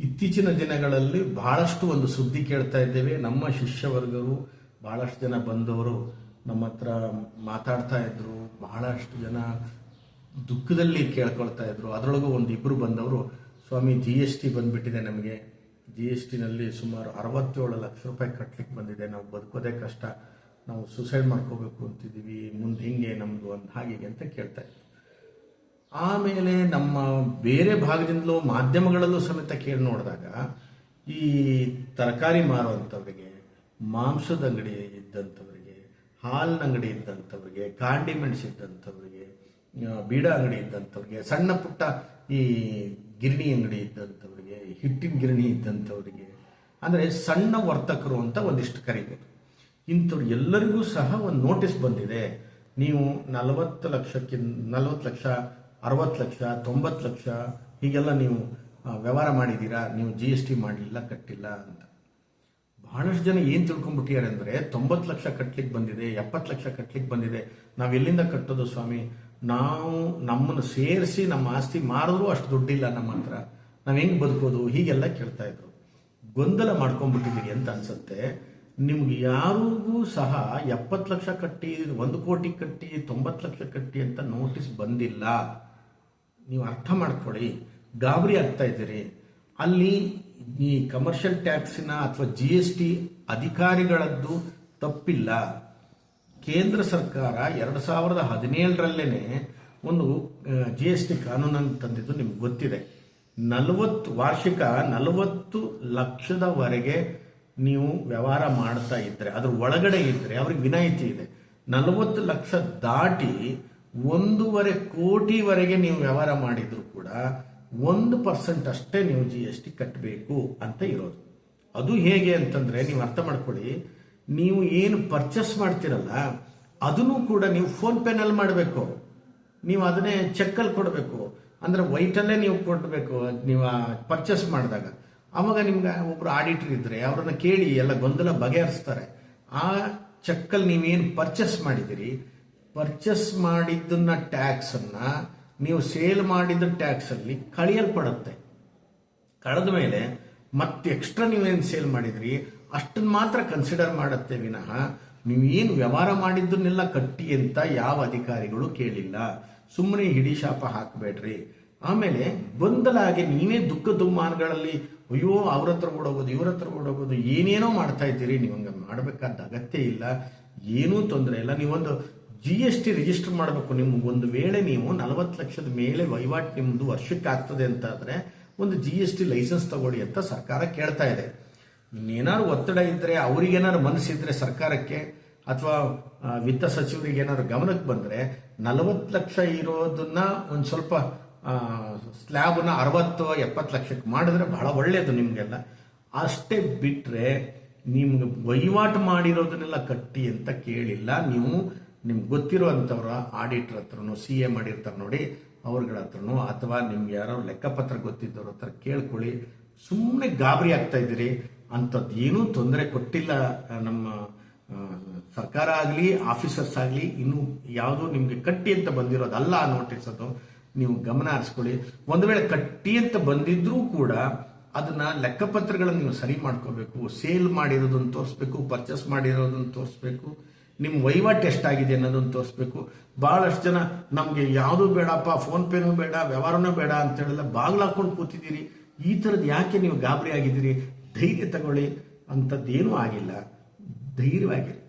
ಇತ್ತೀಚಿನ ದಿನಗಳಲ್ಲಿ ಬಹಳಷ್ಟು ಒಂದು ಸುದ್ದಿ ಕೇಳ್ತಾ ಇದ್ದೇವೆ. ನಮ್ಮ ಶಿಷ್ಯವರ್ಗರು ಬಹಳಷ್ಟು ಜನ ಬಂದವರು ನಮ್ಮ ಹತ್ರ ಮಾತಾಡ್ತಾ ಇದ್ರು. ಬಹಳಷ್ಟು ಜನ ದುಃಖದಲ್ಲಿ ಕೇಳ್ಕೊಳ್ತಾ ಇದ್ರು. ಅದರೊಳಗೂ ಒಂದು ಇಬ್ಬರು ಬಂದವರು, ಸ್ವಾಮಿ ಜಿ ಎಸ್ ಟಿ ಬಂದ್ಬಿಟ್ಟಿದೆ ನಮಗೆ. ಜಿ ಎಸ್ ಟಿನಲ್ಲಿ ಸುಮಾರು ಅರವತ್ತೇಳು ಲಕ್ಷ ರೂಪಾಯಿ ಕಟ್ಲಿಕ್ಕೆ ಬಂದಿದೆ. ನಾವು ಬದುಕೋದೇ ಕಷ್ಟ. ನಾವು ಸುಸೈಡ್ ಮಾಡ್ಕೋಬೇಕು ಅಂತಿದ್ದೀವಿ. ಮುಂದೆ ಹಿಂಗೆ, ನಮ್ದು ಒಂದು ಹಾಗೆ, ಅಂತ ಕೇಳ್ತಾ ಇದ್ರು. ಆಮೇಲೆ ನಮ್ಮ ಬೇರೆ ಭಾಗದಿಂದಲೂ ಮಾಧ್ಯಮಗಳಲ್ಲೂ ಸಮೇತ ಕೇಳಿ ನೋಡಿದಾಗ, ಈ ತರಕಾರಿ ಮಾರುವಂಥವ್ರಿಗೆ, ಮಾಂಸದ ಅಂಗಡಿ ಇದ್ದಂಥವ್ರಿಗೆ, ಹಾಲಿನ ಅಂಗಡಿ ಇದ್ದಂಥವ್ರಿಗೆ ಕಾಂಡಿಮೆಂಟ್ಸ್ ಇದ್ದಂಥವ್ರಿಗೆ ಬೀಡ ಅಂಗಡಿ ಇದ್ದಂಥವ್ರಿಗೆ, ಸಣ್ಣ ಪುಟ್ಟ ಈ ಗಿರಣಿ ಅಂಗಡಿ ಇದ್ದಂಥವ್ರಿಗೆ, ಹಿಟ್ಟಿನ ಗಿರಣಿ ಇದ್ದಂಥವ್ರಿಗೆ, ಅಂದರೆ ಸಣ್ಣ ವರ್ತಕರು ಅಂತ ಒಂದಿಷ್ಟು ಕರಿಬೋದು. ಇಂಥವ್ರು ಎಲ್ಲರಿಗೂ ಸಹ ಒಂದು ನೋಟಿಸ್ ಬಂದಿದೆ, ನೀವು ನಲವತ್ತು ಲಕ್ಷಕ್ಕಿಂತ ನಲವತ್ತು ಲಕ್ಷ ಅರವತ್ತು ಲಕ್ಷ, ತೊಂಬತ್ತು ಲಕ್ಷ, ಹೀಗೆಲ್ಲ ನೀವು ವ್ಯವಹಾರ ಮಾಡಿದ್ದೀರಾ? ನೀವು ಜಿ ಎಸ್ ಟಿ ಮಾಡಲಿಲ್ಲ ಕಟ್ಟಿಲ್ಲ ಅಂತ. ಬಹಳಷ್ಟು ಜನ ಏನು ತಿಳ್ಕೊಂಡ್ಬಿಟ್ಟಿದ್ದಾರೆ ಅಂದರೆ, ತೊಂಬತ್ತು ಲಕ್ಷ ಕಟ್ಟಲಿಕ್ಕೆ ಬಂದಿದೆ, ಎಪ್ಪತ್ತು ಲಕ್ಷ ಕಟ್ಟಲಿಕ್ಕೆ ಬಂದಿದೆ. ನಾವು ಎಲ್ಲಿಂದ ಕಟ್ಟೋದು ಸ್ವಾಮಿ? ನಾವು ನಮ್ಮನ್ನು ಸೇರಿಸಿ, ನಮ್ಮ ಆಸ್ತಿ ಮಾರಿದ್ರೂ ಅಷ್ಟು ದುಡ್ಡಿಲ್ಲ ನಮ್ಮ ಹತ್ರ. ನಾವು ಹೆಂಗೆ ಬದುಕೋದು? ಹೀಗೆಲ್ಲ ಕೇಳ್ತಾ ಇದ್ರು. ಗೊಂದಲ ಮಾಡ್ಕೊಂಡ್ಬಿಟ್ಟಿದ್ದೀರಿ ಅಂತ ಅನ್ಸುತ್ತೆ. ನಿಮ್ಗೆ ಯಾರಿಗೂ ಸಹ ಎಪ್ಪತ್ತು ಲಕ್ಷ ಕಟ್ಟಿ, ಒಂದು ಕೋಟಿ ಕಟ್ಟಿ, ತೊಂಬತ್ತು ಲಕ್ಷ ಕಟ್ಟಿ ಅಂತ ನೋಟಿಸ್ ಬಂದಿಲ್ಲ. ನೀವು ಅರ್ಥ ಮಾಡ್ಕೊಳ್ಳಿ. ಗಾಬರಿ ಆಗ್ತಾ ಇದ್ದೀರಿ. ಅಲ್ಲಿ ಈ ಕಮರ್ಷಿಯಲ್ ಟ್ಯಾಕ್ಸಿನ ಅಥವಾ ಜಿ ಎಸ್ ಟಿ ಅಧಿಕಾರಿಗಳದ್ದು ತಪ್ಪಿಲ್ಲ. ಕೇಂದ್ರ ಸರ್ಕಾರ ಎರಡು ಸಾವಿರದ ಹದಿನೇಳರಲ್ಲೇ ಒಂದು ಜಿ ಎಸ್ ಟಿ ಕಾನೂನನ್ನು ತಂದಿದ್ದು ನಿಮ್ಗೆ ಗೊತ್ತಿದೆ. ನಲವತ್ತು ವಾರ್ಷಿಕ ನಲವತ್ತು ಲಕ್ಷದವರೆಗೆ ನೀವು ವ್ಯವಹಾರ ಮಾಡ್ತಾ ಇದ್ದರೆ ಅದ್ರ ಒಳಗಡೆ ಇದ್ದರೆ ಅವ್ರಿಗೆ ವಿನಾಯಿತಿ ಇದೆ. ನಲವತ್ತು ಲಕ್ಷ ದಾಟಿ ಒಂದೂವರೆ ಕೋಟಿವರೆಗೆ ನೀವು ವ್ಯವಹಾರ ಮಾಡಿದ್ರು ಕೂಡ ಒಂದು ಪರ್ಸೆಂಟ್ ಅಷ್ಟೇ ನೀವು ಜಿ ಎಸ್ ಟಿ ಕಟ್ಟಬೇಕು ಅಂತ ಇರೋದು. ಅದು ಹೇಗೆ ಅಂತಂದ್ರೆ ನೀವು ಅರ್ಥ ಮಾಡ್ಕೊಳ್ಳಿ, ನೀವು ಏನು ಪರ್ಚೇಸ್ ಮಾಡ್ತಿರಲ್ಲ, ಅದನ್ನು ಕೂಡ ನೀವು ಫೋನ್ ಪೇನಲ್ಲಿ ಮಾಡಬೇಕು. ನೀವು ಅದನ್ನೇ ಚೆಕ್ಕಲ್ಲಿ ಕೊಡಬೇಕು. ಅಂದ್ರೆ ವೈಟಲ್ಲೇ ನೀವು ಕೊಡಬೇಕು, ನೀವು ಪರ್ಚೇಸ್ ಮಾಡಿದಾಗ. ಆವಾಗ ನಿಮ್ಗೆ ಒಬ್ರು ಆಡಿಟರ್ ಇದ್ರೆ ಅವ್ರನ್ನ ಕೇಳಿ ಎಲ್ಲ ಗೊಂದಲ ಬಗೆಹರಿಸ್ತಾರೆ. ಆ ಚೆಕ್ಕಲ್ಲಿ ನೀವೇನು ಪರ್ಚೇಸ್ ಮಾಡಿದಿರಿ ಪರ್ಚೇಸ್ ಮಾಡಿದ್ದನ್ನ ಟ್ಯಾಕ್ಸ್ ಅನ್ನ ನೀವು ಸೇಲ್ ಮಾಡಿದ ಟ್ಯಾಕ್ಸ್ ಅಲ್ಲಿ ಕಳೆಯಲ್ಪಡುತ್ತೆ. ಕಳೆದ ಮೇಲೆ ಮತ್ತೆ ಎಕ್ಸ್ಟ್ರಾ ನೀವೇನು ಸೇಲ್ ಮಾಡಿದ್ರಿ ಅಷ್ಟನ್ನ ಮಾತ್ರ ಕನ್ಸಿಡರ್ ಮಾಡುತ್ತೆ ವಿನಃ ನೀವೇನು ವ್ಯವಹಾರ ಮಾಡಿದ್ದನ್ನೆಲ್ಲ ಕಟ್ಟಿ ಅಂತ ಯಾವ ಅಧಿಕಾರಿಗಳು ಕೇಳಿಲ್ಲ. ಸುಮ್ಮನೆ ಹಿಡಿ ಶಾಪ ಹಾಕಬೇಡ್ರಿ. ಆಮೇಲೆ ಬಂದಲಾಗೆ ನೀವೇ ದುಃಖ ದುಮ್ಮಾನಗಳಲ್ಲಿ ಅಯ್ಯೋ ಅವ್ರ ಹತ್ರ ಓಡೋಗೋದು, ಇವ್ರ ಹತ್ರ ಓಡೋಗೋದು, ಏನೇನೋ ಮಾಡ್ತಾ ಇದ್ದೀರಿ ನೀವು ಹಂಗೆ ಮಾಡಬೇಕಾದ ಅಗತ್ಯ ಇಲ್ಲ. ಏನೂ ತೊಂದರೆ ಇಲ್ಲ. ನೀವೊಂದು ಜಿ ಎಸ್ ಟಿ ರಿಜಿಸ್ಟರ್ ಮಾಡಬೇಕು. ನಿಮ್ಗೆ ಒಂದು ವೇಳೆ ನೀವು ನಲವತ್ತು ಲಕ್ಷದ ಮೇಲೆ ವಹಿವಾಟು ನಿಮ್ಮದು ವರ್ಷಕ್ಕೆ ಆಗ್ತದೆ ಆದರೆ ಒಂದು ಜಿ ಎಸ್ ಟಿ ಲೈಸೆನ್ಸ್ ತಗೊಳ್ಳಿ ಅಂತ ಸರ್ಕಾರ ಕೇಳ್ತಾ ಇದೆ. ಇನ್ನೇನಾದ್ರು ಒತ್ತಡ ಇದ್ರೆ, ಅವ್ರಿಗೇನಾದ್ರು ಮನಸ್ಸಿದ್ರೆ ಸರ್ಕಾರಕ್ಕೆ ಅಥವಾ ವಿತ್ತ ಸಚಿವರಿಗೆ ಏನಾದ್ರು ಗಮನಕ್ಕೆ ಬಂದ್ರೆ ನಲವತ್ತು ಲಕ್ಷ ಇರೋದನ್ನ ಒಂದು ಸ್ವಲ್ಪ ಸ್ಲ್ಯಾಬನ್ನ ಅರವತ್ತು, ಎಪ್ಪತ್ತು ಲಕ್ಷಕ್ಕೆ ಮಾಡಿದ್ರೆ ಬಹಳ ಒಳ್ಳೆಯದು ನಿಮಗೆಲ್ಲ. ಅಷ್ಟೇ ಬಿಟ್ರೆ ನಿಮ್ಗೆ ವಹಿವಾಟು ಮಾಡಿರೋದನ್ನೆಲ್ಲ ಕಟ್ಟಿ ಅಂತ ಕೇಳಿಲ್ಲ. ನೀವು ನಿಮ್ಗೆ ಗೊತ್ತಿರುವಂಥವ್ರ ಆಡಿಟ್ರ್ ಹತ್ರನೂ ಸಿ ಎ ಮಾಡಿರ್ತಾರೆ ನೋಡಿ, ಅವ್ರಗಳ ಹತ್ರನೋ, ಅಥವಾ ನಿಮ್ಗೆ ಯಾರೋ ಲೆಕ್ಕಪತ್ರ ಗೊತ್ತಿದ್ದವ್ರ ಹತ್ರ ಕೇಳ್ಕೊಳ್ಳಿ. ಸುಮ್ಮನೆ ಗಾಬರಿ ಆಗ್ತಾ ಇದ್ದೀರಿ. ಅಂಥದ್ದು ಏನೂ ತೊಂದರೆ ಕೊಟ್ಟಿಲ್ಲ ನಮ್ಮ ಸರ್ಕಾರ ಆಗಲಿ ಆಫೀಸರ್ಸ್ ಆಗಲಿ, ಇನ್ನೂ ಯಾವುದೋ ನಿಮಗೆ ಕಟ್ಟಿ ಅಂತ ಬಂದಿರೋದಲ್ಲ ನೋಟಿಸ್ ಅದು. ನೀವು ಗಮನ ಹರಿಸ್ಕೊಳ್ಳಿ. ಒಂದು ವೇಳೆ ಕಟ್ಟಿ ಅಂತ ಬಂದಿದ್ರೂ ಕೂಡ ಅದನ್ನ ಲೆಕ್ಕಪತ್ರಗಳನ್ನು ನೀವು ಸರಿ ಮಾಡ್ಕೋಬೇಕು. ಸೇಲ್ ಮಾಡಿರೋದನ್ನು ತೋರಿಸ್ಬೇಕು ಪರ್ಚೇಸ್ ಮಾಡಿರೋದನ್ನು ತೋರಿಸ್ಬೇಕು. ನಿಮ್ಮ ವಹಿವಾಟು ಎಷ್ಟಾಗಿದೆ ಅನ್ನೋದನ್ನು ತೋರಿಸ್ಬೇಕು. ಭಾಳಷ್ಟು ಜನ ನಮಗೆ ಯಾವುದು ಬೇಡಪ್ಪ, ಫೋನ್ ಪೇನೂ ಬೇಡ, ವ್ಯವಹಾರನೂ ಬೇಡ ಅಂತ ಹೇಳೆಲ್ಲ ಬಾಗ್ಲು ಹಾಕೊಂಡು ಕೂತಿದ್ದೀರಿ. ಈ ಥರದ್ದು ಯಾಕೆ ನೀವು ಗಾಬರಿ ಆಗಿದ್ದೀರಿ? ಧೈರ್ಯ ತಗೊಳ್ಳಿ. ಅಂಥದ್ದೇನೂ ಆಗಿಲ್ಲ. ಧೈರ್ಯವಾಗಿರಿ.